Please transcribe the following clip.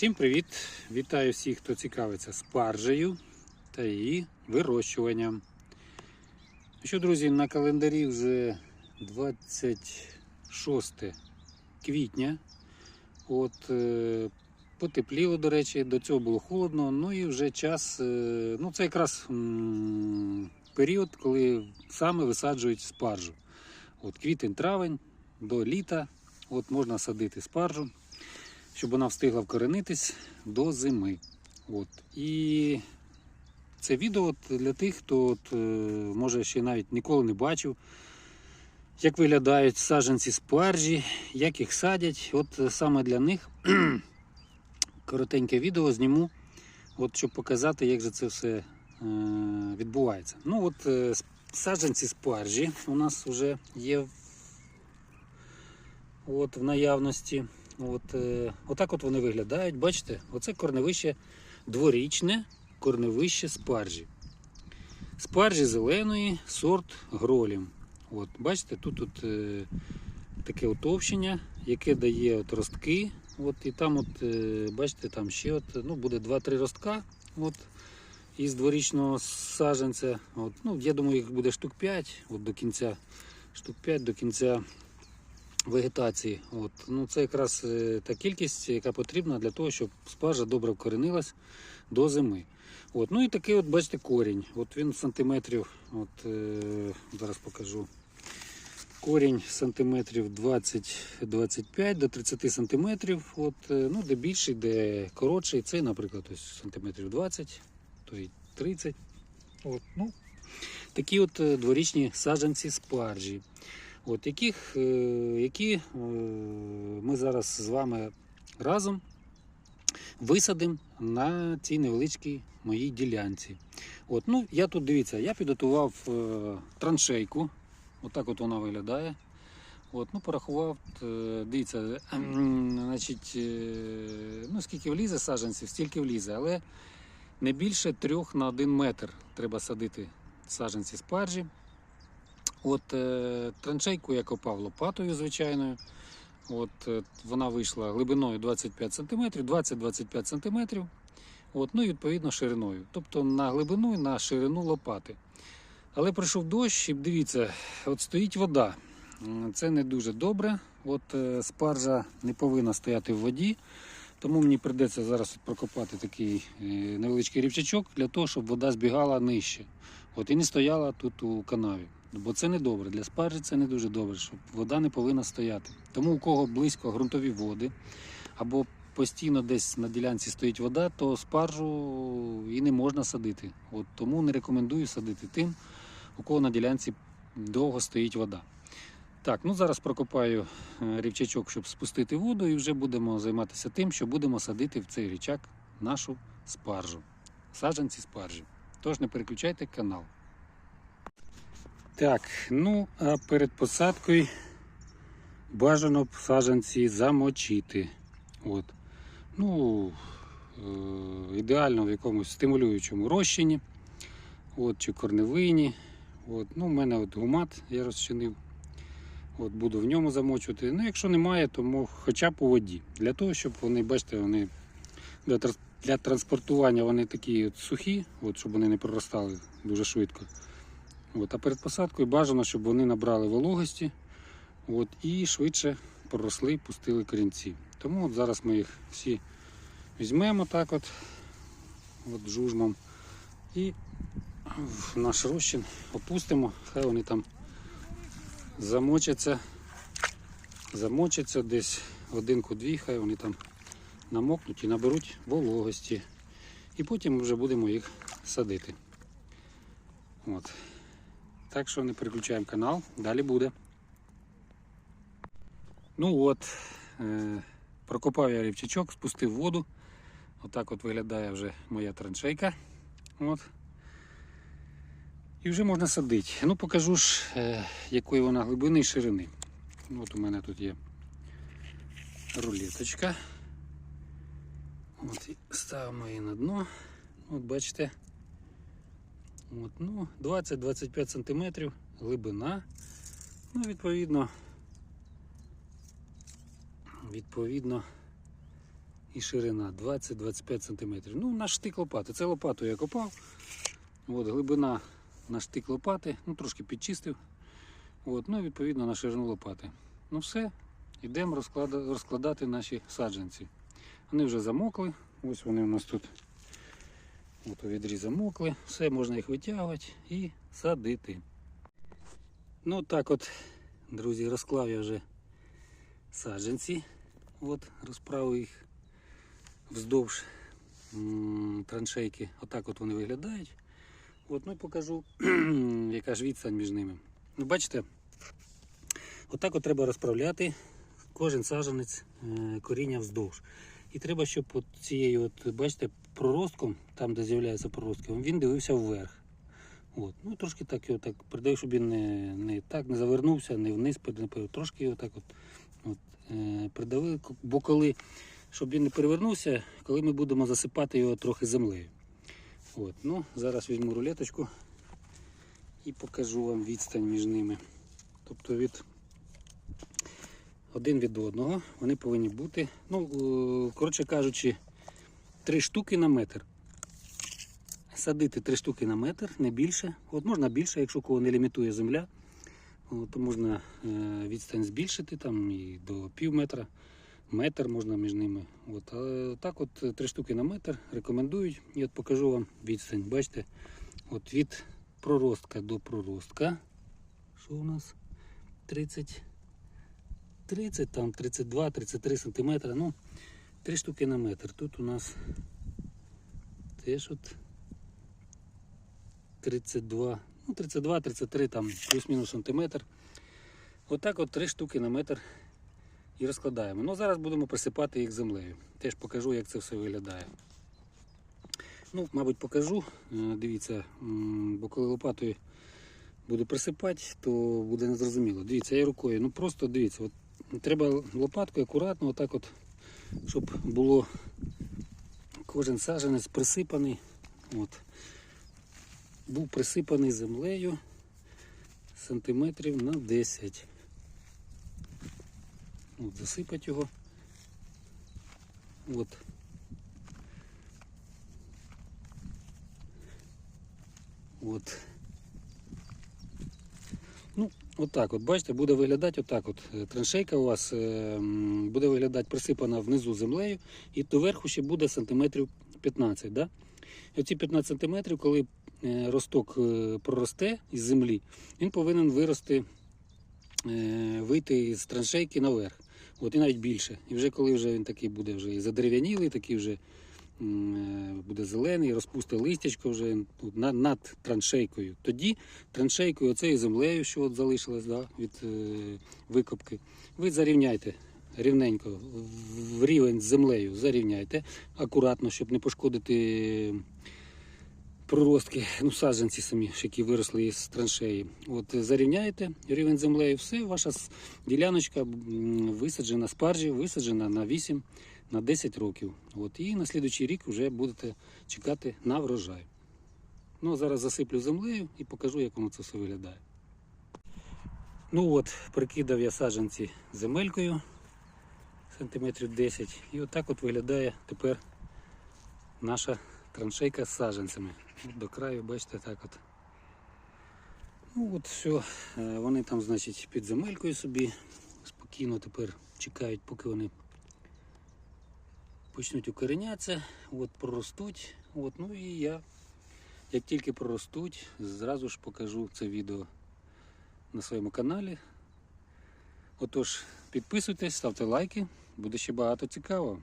Всім привіт! Вітаю всіх, хто цікавиться спаржею та її вирощуванням. Ну Що, друзі, на календарі вже 26 квітня. От, е, потепліло, до речі, до цього було холодно. Ну і вже час. е, ну це якраз період, коли саме висаджують спаржу. От квітень-травень до літа. От можна садити спаржу щоб вона встигла вкоренитись до зими. От. І це відео для тих, хто от, е, може ще навіть ніколи не бачив, як виглядають саджанці спаржі, як їх садять. От е, саме для них коротеньке відео зніму, от, щоб показати, як же це все е, відбувається. Ну от саджанці спаржі у нас вже є от, в наявності. От, е, отак от вони виглядають. Бачите, оце корневище дворічне корневище спаржі. Спаржі зеленої, сорт гролім. От, бачите, тут, тут е, таке утовщення, яке дає от ростки. От, і там, от, е, бачите, там ще от, ну, буде 2-3 ростка от, із дворічного саджанця. От, ну, я думаю, їх буде штук 5 от, до кінця, штук 5 до кінця вегетації. От. Ну, це якраз е, та кількість, яка потрібна для того, щоб спаржа добре вкоренилась до зими. От. Ну і такий, от, бачите, корінь. От він сантиметрів, от, е, зараз покажу. Корінь сантиметрів 20-25 до 30 сантиметрів. От, е, ну, де більший, де коротший. Це, наприклад, ось сантиметрів 20, то й 30. От, ну, такі от е, дворічні саджанці спаржі от яких, е, які е, ми зараз з вами разом висадимо на цій невеличкій моїй ділянці. От, ну, я тут дивіться, я підготував е, траншейку. Отак от вона виглядає. От, ну, порахував, дивіться, ем, значить, ну, скільки влізе саджанців, стільки влізе, але не більше трьох на один метр треба садити саджанці спаржі. От е, траншейку я копав лопатою звичайною. От, е, вона вийшла глибиною 25 см, 20-25 см. От, ну і відповідно шириною. Тобто на глибину і на ширину лопати. Але прийшов дощ, і дивіться, от стоїть вода. Це не дуже добре. От е, спаржа не повинна стояти в воді. Тому мені прийдеться зараз прокопати такий невеличкий рівчачок для того, щоб вода збігала нижче. От і не стояла тут у канаві. Бо це не добре. Для спаржі це не дуже добре, щоб вода не повинна стояти. Тому у кого близько ґрунтові води або постійно десь на ділянці стоїть вода, то спаржу і не можна садити. От тому не рекомендую садити тим, у кого на ділянці довго стоїть вода. Так, ну зараз прокопаю е, рівчачок, щоб спустити воду, і вже будемо займатися тим, що будемо садити в цей річак нашу спаржу. Саджанці спаржі. Тож не переключайте канал. Так, ну а перед посадкою бажано саджанці замочити. От. Ну, е- ідеально в якомусь стимулюючому розчині, от, чи корневині. От. Ну, у мене от гумат я розчинив. От, буду в ньому замочувати. Ну, якщо немає, то хоча б у воді. Для того, щоб вони, бачите, вони для, для транспортування вони такі от сухі, от, щоб вони не проростали дуже швидко. От, а перед посадкою бажано, щоб вони набрали вологості от, і швидше проросли, пустили корінці. Тому от зараз ми їх всі візьмемо так от, от жужмом і в наш розчин опустимо, хай вони там замочаться, замочаться десь годинку-дві, хай вони там намокнуть і наберуть вологості. І потім ми вже будемо їх садити. От. Так що не переключаємо канал, далі буде. Ну от, е, прокопав я рівчачок, спустив воду. Отак от виглядає вже моя траншейка. От. І вже можна садити. Ну покажу ж, е, якої вона глибини і ширини. От у мене тут є рулеточка. От, ставимо її на дно. От бачите. От, ну, 20-25 см глибина. Ну, відповідно, відповідно, і ширина 20-25 см. Ну, на штик лопати. Це лопату я копав. От, глибина на штик лопати, ну трошки підчистив. От, ну відповідно на ширину лопати. Ну все, йдемо розклада- розкладати наші саджанці. Вони вже замокли. Ось вони у нас тут. От у відрі замокли. Все, можна їх витягувати і садити. Ну так от, друзі, розклав я вже саджанці. От, розправив їх вздовж траншейки. Отак от вони виглядають. От, ну покажу, яка ж відстань між ними. Ну, бачите, отак от треба розправляти кожен саджанець е, коріння вздовж. І треба, щоб от цією, от, бачите, проростком, там де з'являється проростки, він дивився вверх. От. Ну, трошки так його так придаю, щоб він не, не так не завернувся, не вниз, трошки його так от, от, е, придавив, бо коли, щоб він не перевернувся, коли ми будемо засипати його трохи землею. От, ну, зараз візьму рулеточку і покажу вам відстань між ними. Тобто від один від одного вони повинні бути, ну, е, коротше кажучи, три штуки на метр. Садити три штуки на метр, не більше. От можна більше, якщо кого не лімітує земля, то можна е, відстань збільшити там і до пів метра, метр можна між ними. От, але так от е, три штуки на метр рекомендують. І от покажу вам відстань. Бачите, от від проростка до проростка. Що у нас? 30, 30, там 32, 33 сантиметра. Ну, три штуки на метр. Тут у нас теж от 32, ну 32, 33, там плюс-мінус сантиметр. Отак от три штуки на метр і розкладаємо. Ну, зараз будемо присипати їх землею. Теж покажу, як це все виглядає. Ну, мабуть, покажу. Е, Дивіться, бо коли лопатою буду присипати, то буде незрозуміло. Дивіться, я рукою. Ну просто дивіться, от треба лопаткою акуратно, отак от, щоб було кожен саджанець присипаний. От. Був присипаний землею сантиметрів на 10. От, засипати його. От. От. Ну, отак от, бачите, буде виглядати отак от. Е, Траншейка у вас е, буде виглядати присипана внизу землею і доверху ще буде сантиметрів 15. Да? І оці 15 сантиметрів, коли е, росток проросте із землі, він повинен вирости, вийти з траншейки наверх. От і навіть більше. І вже коли вже він такий буде вже і задерев'янілий, такий вже буде зелений, розпусте листячко вже над, траншейкою. Тоді траншейкою, оцею землею, що от залишилось да, від е, викопки, ви зарівняйте рівненько в рівень з землею, зарівняйте акуратно, щоб не пошкодити проростки, ну саджанці самі, які виросли із траншеї. От е, зарівняєте рівень землею, все, ваша діляночка висаджена спаржі, висаджена на 8 на 10 років. От, і на слідуючий рік вже будете чекати на врожай. Ну, а зараз засиплю землею і покажу, як воно це все виглядає. Ну от, прикидав я саджанці земелькою сантиметрів 10. І отак от виглядає тепер наша траншейка з саджанцями. До краю, бачите, так от. Ну от все, вони там, значить, під земелькою собі спокійно тепер чекають, поки вони почнуть укоренятися, от проростуть. От, ну і я, як тільки проростуть, зразу ж покажу це відео на своєму каналі. Отож, підписуйтесь, ставте лайки, буде ще багато цікавого.